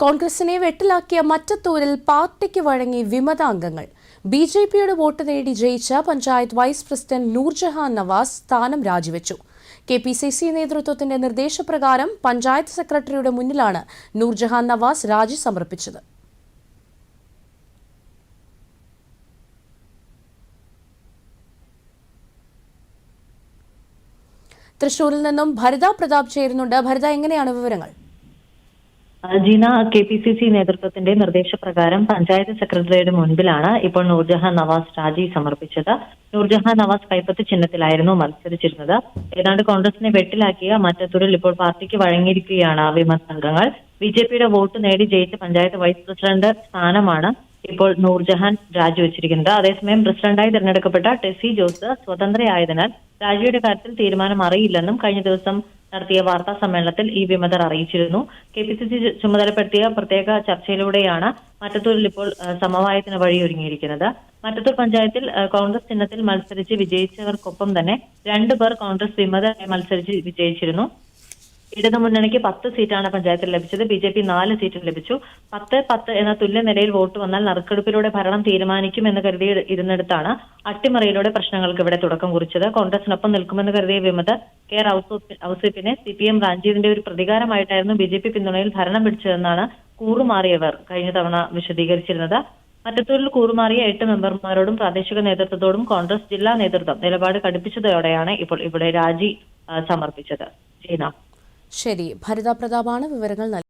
കോൺഗ്രസിനെ വെട്ടിലാക്കിയ മറ്റത്തൂരിൽ പാർട്ടിക്ക് വഴങ്ങി വിമത അംഗങ്ങൾ ബി ജെ പിയുടെ വോട്ട് നേടി ജയിച്ച പഞ്ചായത്ത് വൈസ് പ്രസിഡന്റ് നൂർജഹാൻ നവാസ് സ്ഥാനം രാജിവെച്ചു. കെ പി സി സി നേതൃത്വത്തിന്റെ നിർദ്ദേശപ്രകാരം പഞ്ചായത്ത് സെക്രട്ടറിയുടെ മുന്നിലാണ് നൂർജഹാൻ നവാസ് രാജി സമർപ്പിച്ചത്. തൃശൂരിൽ നിന്നും ഭരിത പ്രതാപ് ചേരുന്നുണ്ട്. ഭരിത എങ്ങനെയാണ് വിവരങ്ങൾ? Jeena K P C C നേതൃത്വത്തിന്റെ നിർദ്ദേശപ്രകാരം പഞ്ചായത്ത് സെക്രട്ടറിയുടെ മുൻപിലാണ് ഇപ്പോൾ നൂർജഹാൻ നവാസ് രാജി സമർപ്പിച്ചത്. നൂർജഹാൻ നവാസ് കൈപ്പത്തി ചിഹ്നത്തിലായിരുന്നു മത്സരിച്ചിരുന്നത്. ഏതാണ്ട് കോൺഗ്രസിനെ വെട്ടിലാക്കിയ മറ്റത്തൂരിൽ ഇപ്പോൾ പാർട്ടിക്ക് വഴങ്ങിയിരിക്കുകയാണ് വിമത അംഗങ്ങൾ ബി ജെ പിയുടെ വോട്ട് നേടി ജയിച്ച പഞ്ചായത്ത് വൈസ് പ്രസിഡന്റ് സ്ഥാനമാണ് ഇപ്പോൾ നൂർജഹാൻ രാജിവെച്ചിരിക്കുന്നത് അതേസമയം പ്രസിഡന്റായി തിരഞ്ഞെടുക്കപ്പെട്ട ടെസി ജോസ് സ്വതന്ത്രയായതിനാൽ രാജിയുടെ കാര്യത്തിൽ തീരുമാനം അറിയില്ലെന്നും കഴിഞ്ഞ ദിവസം നടത്തിയ വാർത്താ സമ്മേളനത്തിൽ ഈ വിമതർ അറിയിച്ചിരുന്നു. കെ പി സി സി ചുമതലപ്പെടുത്തിയ പ്രത്യേക ചർച്ചയിലൂടെയാണ് മറ്റത്തൂരിൽ ഇപ്പോൾ സമവായത്തിന് വഴിയൊരുങ്ങിയിരിക്കുന്നത്. മറ്റത്തൂർ പഞ്ചായത്തിൽ കോൺഗ്രസ് ചിഹ്നത്തിൽ മത്സരിച്ച് വിജയിച്ചവർക്കൊപ്പം തന്നെ രണ്ടു പേർ കോൺഗ്രസ് വിമതരായി മത്സരിച്ച് വിജയിച്ചിരുന്നു. ഇടതുമുന്നണിക്ക് പത്ത് സീറ്റാണ് പഞ്ചായത്തിൽ ലഭിച്ചത്. ബി ജെ പി നാല് സീറ്റും ലഭിച്ചു. പത്ത് പത്ത് എന്ന തുല്യ നിലയിൽ വോട്ട് വന്നാൽ നറുക്കെടുപ്പിലൂടെ ഭരണം തീരുമാനിക്കും തീരുമാനിക്കുമെന്ന് കരുതി ഇരുന്നിടത്താണ് അട്ടിമറിയിലൂടെ പ്രശ്നങ്ങൾക്ക് ഇവിടെ തുടക്കം കുറിച്ചത്. കോൺഗ്രസിനൊപ്പം നിൽക്കുമെന്ന് കരുതിയ വിമതർ കെ ഔസേപ്പിനെ സി പി എം റാഞ്ചിയതിന്റെ ഒരു പ്രതികാരമായിട്ടായിരുന്നു ബി ജെ പി പിന്തുണയിൽ ഭരണം പിടിച്ചതെന്നാണ് കൂറുമാറിയവർ കഴിഞ്ഞ തവണ വിശദീകരിച്ചിരുന്നത്. മറ്റത്തൂരിൽ കൂറുമാറിയ എട്ട് മെമ്പർമാരോടും പ്രാദേശിക നേതൃത്വത്തോടും കോൺഗ്രസ് ജില്ലാ നേതൃത്വം നിലപാട് കടുപ്പിച്ചതോടെയാണ് ഇപ്പോൾ ഇവിടെ രാജി സമർപ്പിച്ചത്. ശരി. ഭരിത പ്രതാപാണ് വിവരങ്ങൾ